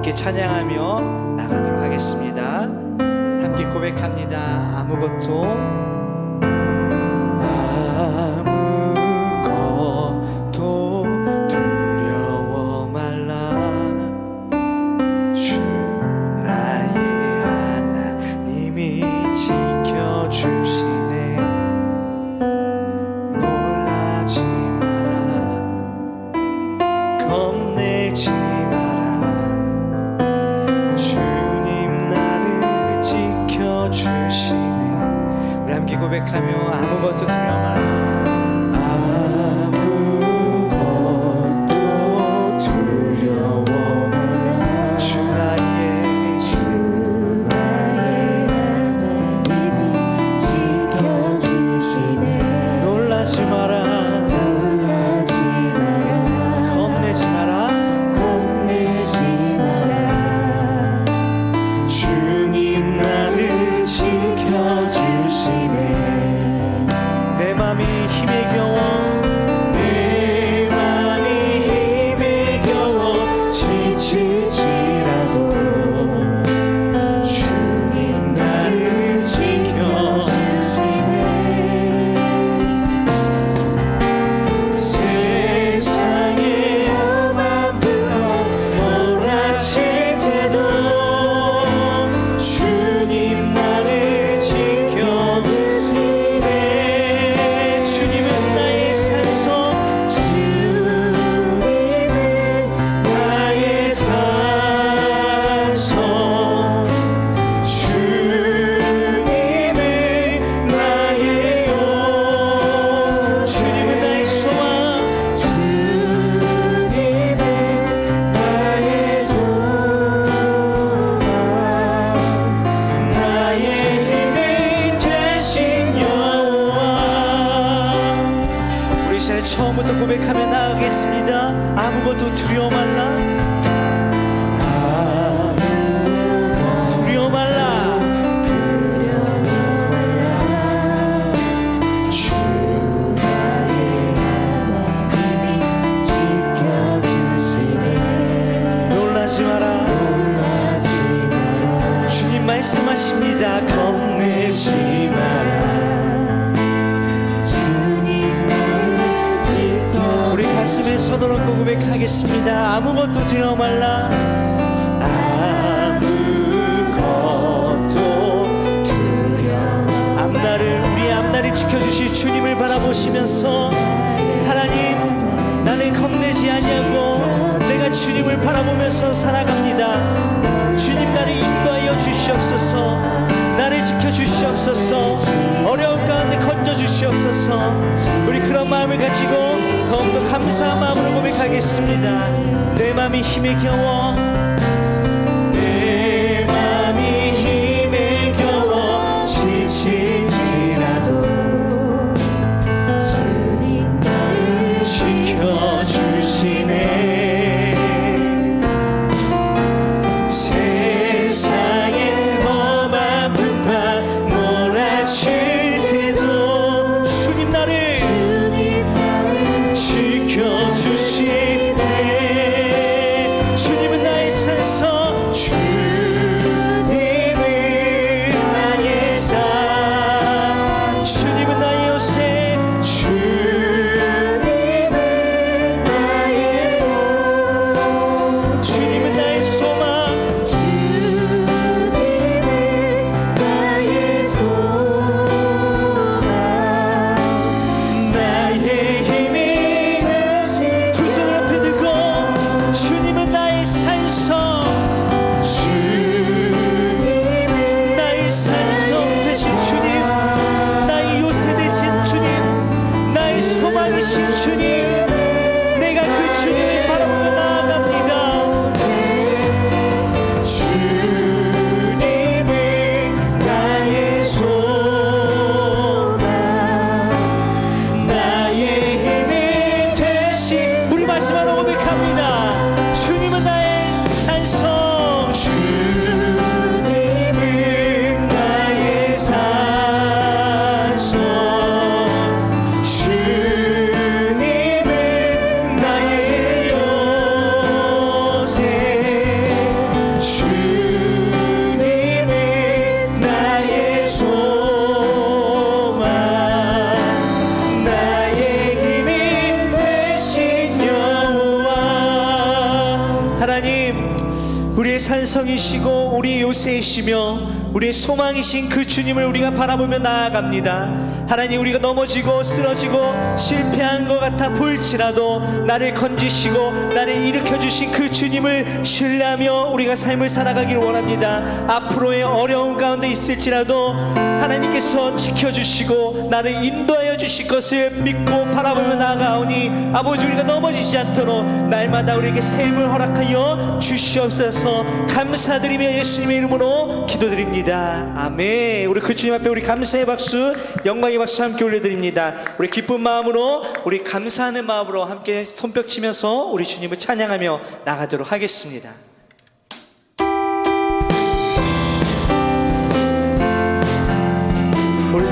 함께 찬양하며 나가도록 하겠습니다. 함께 고백합니다. 아무것도 주시네 우리 함께 고백하며 아무것도 두려워 말라 힘의 겨워 주님을 바라보시면서 하나님 나는 겁내지 아니하고 내가 주님을 바라보면서 살아갑니다. 주님 나를 인도하여 주시옵소서. 나를 지켜 주시옵소서. 어려운 가운데 건져 주시옵소서. 우리 그런 마음을 가지고 더욱더 감사한 마음으로 고백하겠습니다. 내 마음이 힘에 겨워 우리의 산성이시고 우리의 요새이시며 우리의 소망이신 그 주님을 우리가 바라보며 나아갑니다. 하나님 우리가 넘어지고 쓰러지고 실패한 것 같아 보일지라도 나를 건지시고 나를 일으켜 주신 그 주님을 신뢰하며 우리가 삶을 살아가기를 원합니다. 앞으로의 어려운 가운데 있을지라도 하나님께서 지켜주시고 나를 인도하여 주실 것을 믿고 바라보며 나아가오니 아버지 우리가 넘어지지 않도록 날마다 우리에게 샘을 허락하여 주시옵소서. 감사드리며 예수님의 이름으로 기도드립니다. 아멘. 우리 그 주님 앞에 우리 감사의 박수 영광의 박수 함께 올려드립니다. 우리 기쁜 마음으로 우리 감사하는 마음으로 함께 손뼉 치면서 우리 주님을 찬양하며 나가도록 하겠습니다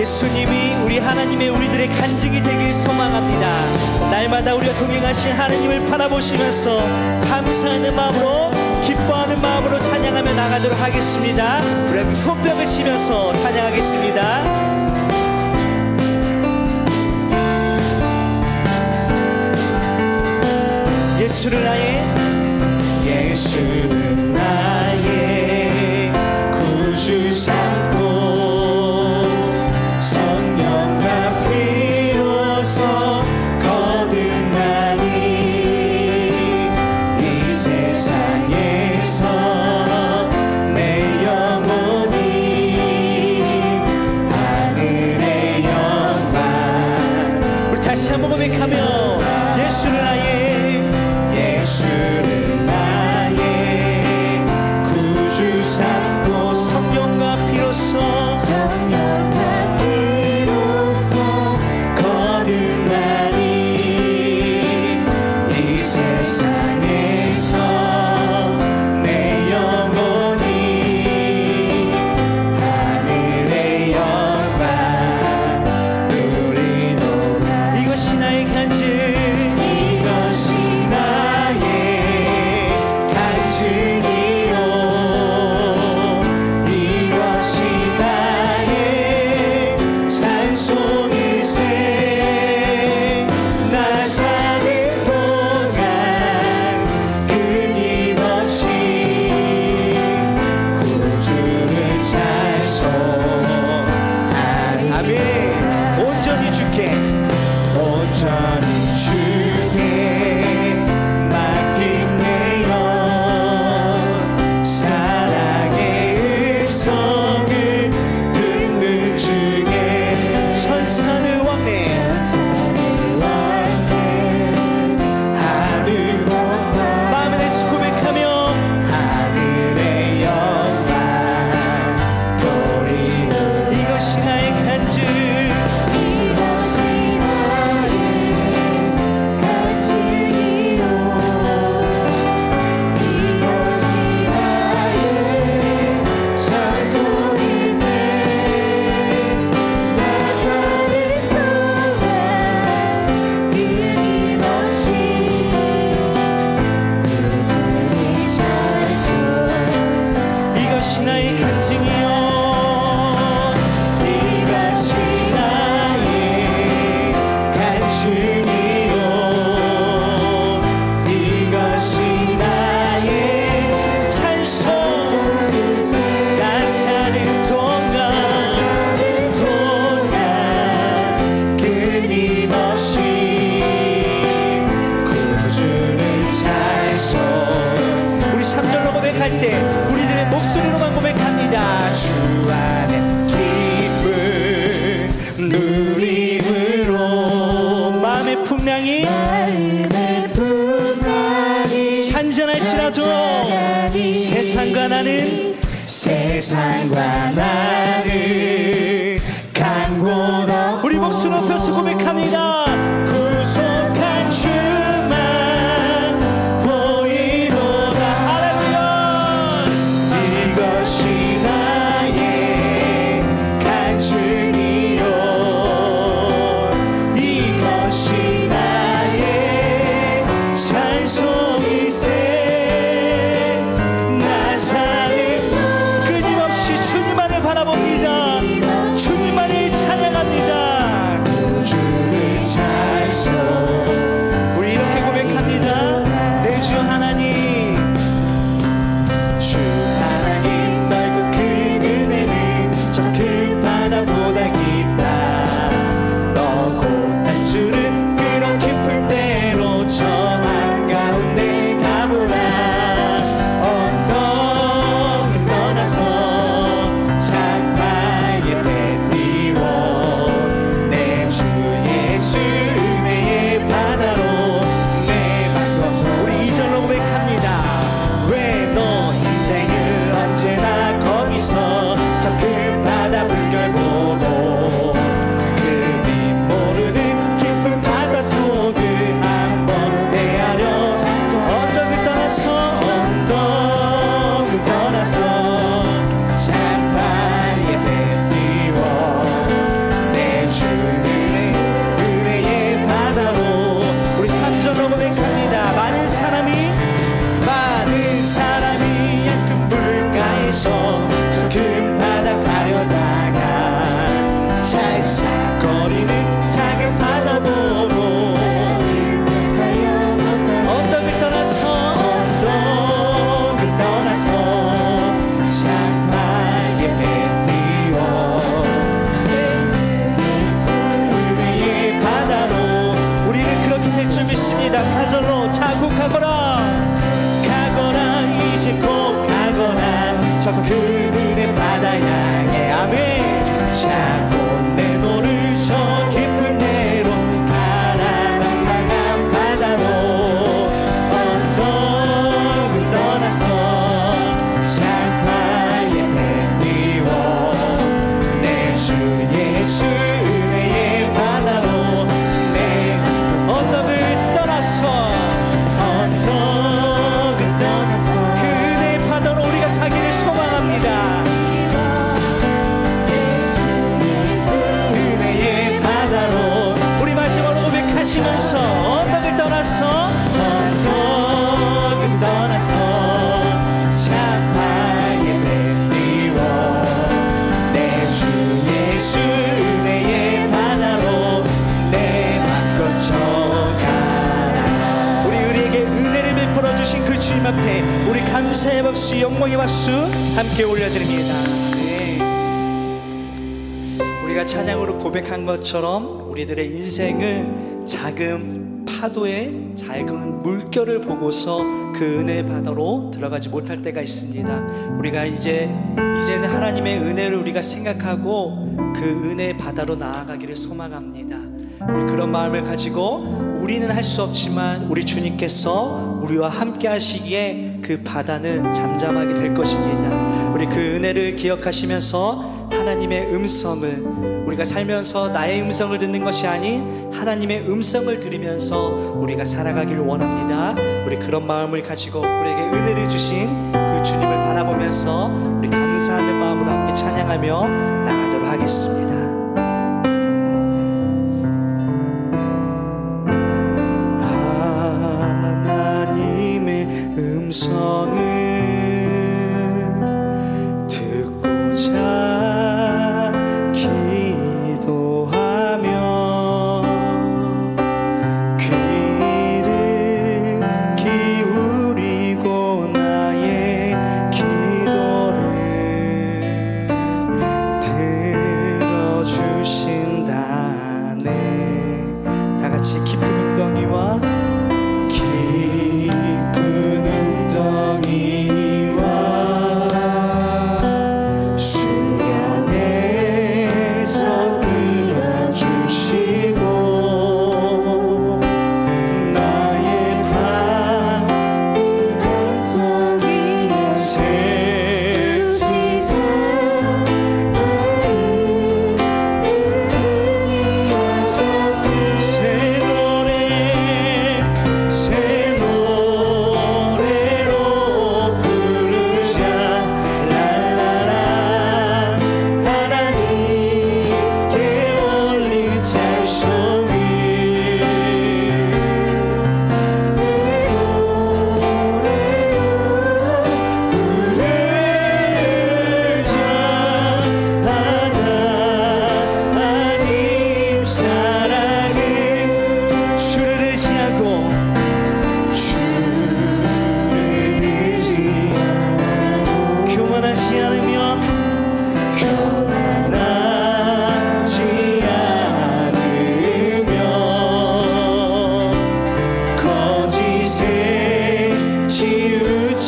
예수님이 우리 하나님의 우리들의 간증이 되길 소망합니다. 날마다 우리가 동행하신 하나님을 바라보시면서 감사하는 마음으로 기뻐하는 마음으로 찬양하며 나가도록 하겠습니다. 우리 손뼉을 치면서 찬양하겠습니다. 예수를 나의 예수 다시 한번 고백하며 예수를 나의 예수 고백할 때 우리들의 목소리로만 고백합니다. 주 안에 기쁨 누림으로 마음의 풍랑이 마음의 풍랑이 잔잔할지라도 잔잔하니 세상과 나는 세상과 나는 감사의 박수 영광의 박수 함께 올려드립니다 네. 우리가 찬양으로 고백한 것처럼 우리들의 인생은 작은 파도의 작은 물결을 보고서 그 은혜의 바다로 들어가지 못할 때가 있습니다. 우리가 이제 이제는 하나님의 은혜를 우리가 생각하고 그 은혜의 바다로 나아가기를 소망합니다. 우리 그런 마음을 가지고 우리는 할 수 없지만 우리 주님께서 우리와 함께 하시기에 그 바다는 잠잠하게 될 것입니다. 우리 그 은혜를 기억하시면서 하나님의 음성을 우리가 살면서 나의 음성을 듣는 것이 아닌 하나님의 음성을 들으면서 우리가 살아가기를 원합니다. 우리 그런 마음을 가지고 우리에게 은혜를 주신 그 주님을 바라보면서 우리 감사하는 마음으로 함께 찬양하며 나가도록 하겠습니다.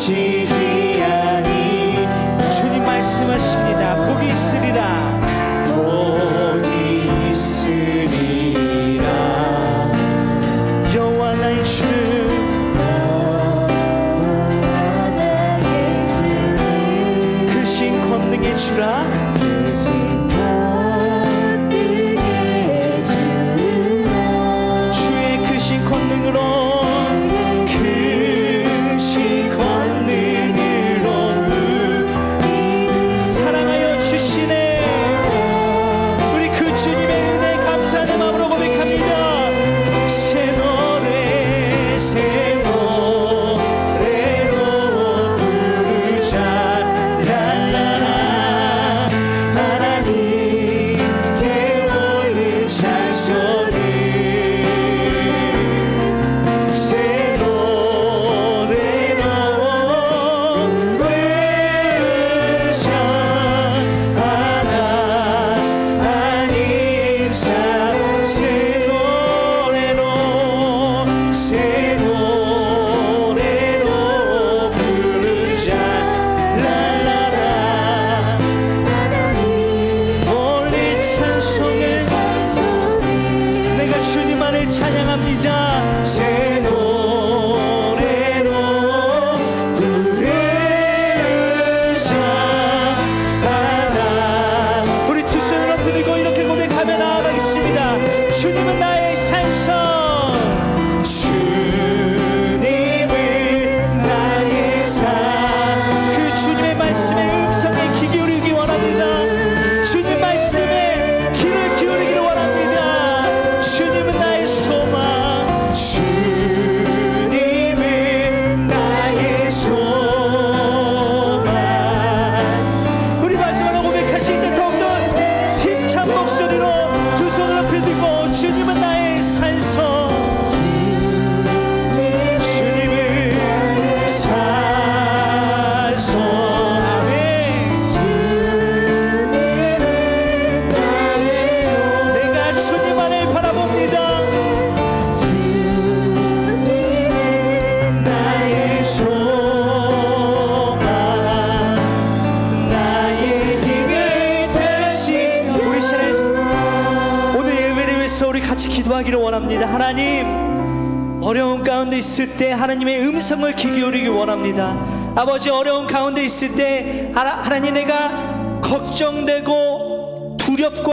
치우치지 아니 주님 말씀하십 있을 때 하나님의 음성을 귀 기울이기 원합니다. 아버지 어려운 가운데 있을 때 하나, 하나님 내가 걱정되고 두렵고